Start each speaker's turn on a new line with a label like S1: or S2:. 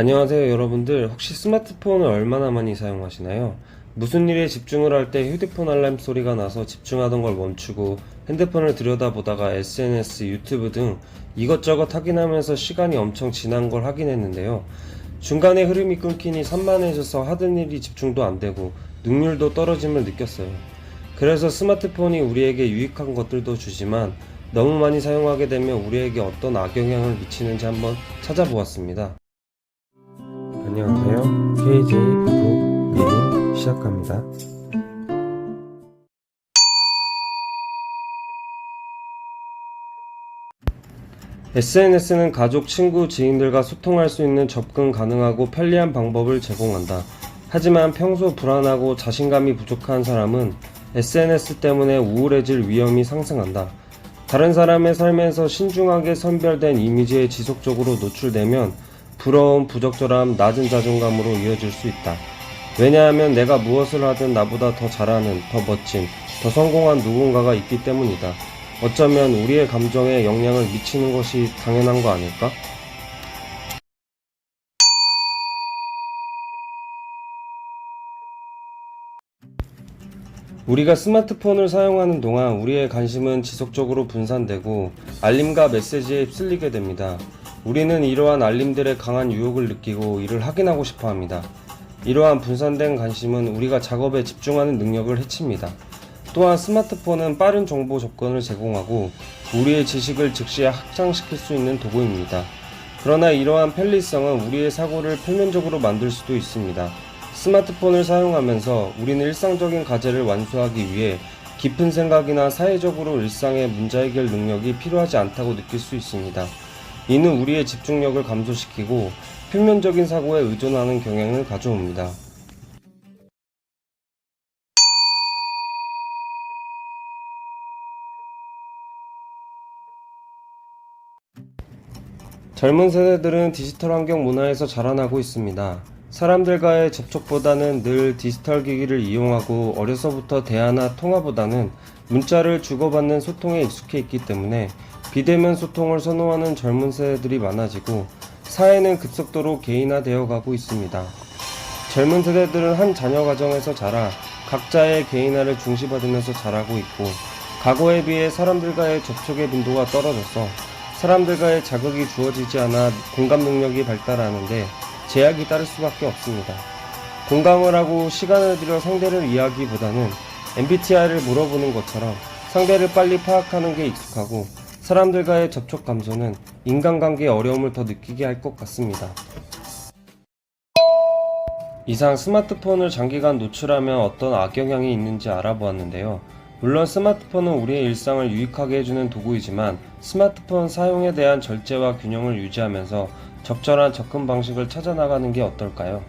S1: 안녕하세요 여러분들 혹시 스마트폰을 얼마나 많이 사용하시나요? 무슨 일에 집중을 할 때 휴대폰 알람 소리가 나서 집중하던 걸 멈추고 핸드폰을 들여다보다가 SNS, 유튜브 등 이것저것 확인하면서 시간이 엄청 지난 걸 확인했는데요. 중간에 흐름이 끊기니 산만해져서 하던 일이 집중도 안 되고 능률도 떨어짐을 느꼈어요. 그래서 스마트폰이 우리에게 유익한 것들도 주지만 너무 많이 사용하게 되면 우리에게 어떤 악영향을 미치는지 한번 찾아보았습니다. 안녕하세요. KJ 부부 미팅 시작합니다. SNS는 가족, 친구, 지인들과 소통할 수 있는 접근 가능하고 편리한 방법을 제공한다. 하지만 평소 불안하고 자신감이 부족한 사람은 SNS 때문에 우울해질 위험이 상승한다. 다른 사람의 삶에서 신중하게 선별된 이미지에 지속적으로 노출되면 부러움, 부적절함, 낮은 자존감으로 이어질 수 있다. 왜냐하면 내가 무엇을 하든 나보다 더 잘하는, 더 멋진, 더 성공한 누군가가 있기 때문이다. 어쩌면 우리의 감정에 영향을 미치는 것이 당연한 거 아닐까? 우리가 스마트폰을 사용하는 동안 우리의 관심은 지속적으로 분산되고 알림과 메시지에 휩쓸리게 됩니다. 우리는 이러한 알림들의 강한 유혹을 느끼고 이를 확인하고 싶어 합니다. 이러한 분산된 관심은 우리가 작업에 집중하는 능력을 해칩니다. 또한 스마트폰은 빠른 정보 접근을 제공하고 우리의 지식을 즉시 확장시킬 수 있는 도구입니다. 그러나 이러한 편리성은 우리의 사고를 표면적으로 만들 수도 있습니다. 스마트폰을 사용하면서 우리는 일상적인 과제를 완수하기 위해 깊은 생각이나 사회적으로 일상의 문제 해결 능력이 필요하지 않다고 느낄 수 있습니다. 이는 우리의 집중력을 감소시키고 표면적인 사고에 의존하는 경향을 가져옵니다. 젊은 세대들은 디지털 환경 문화에서 자라나고 있습니다. 사람들과의 접촉보다는 늘 디지털 기기를 이용하고 어려서부터 대화나 통화보다는 문자를 주고받는 소통에 익숙해 있기 때문에 비대면 소통을 선호하는 젊은 세대들이 많아지고 사회는 급속도로 개인화되어 가고 있습니다. 젊은 세대들은 한 자녀 가정에서 자라 각자의 개인화를 중시받으면서 자라고 있고 과거에 비해 사람들과의 접촉의 빈도가 떨어져서 사람들과의 자극이 주어지지 않아 공감 능력이 발달하는데 제약이 따를 수밖에 없습니다. 공감을 하고 시간을 들여 상대를 이해하기보다는 MBTI를 물어보는 것처럼 상대를 빨리 파악하는 게 익숙하고 사람들과의 접촉 감소는 인간관계의 어려움을 더 느끼게 할 것 같습니다. 이상 스마트폰을 장기간 노출하면 어떤 악영향이 있는지 알아보았는데요. 물론 스마트폰은 우리의 일상을 유익하게 해주는 도구이지만 스마트폰 사용에 대한 절제와 균형을 유지하면서 적절한 접근 방식을 찾아나가는 게 어떨까요?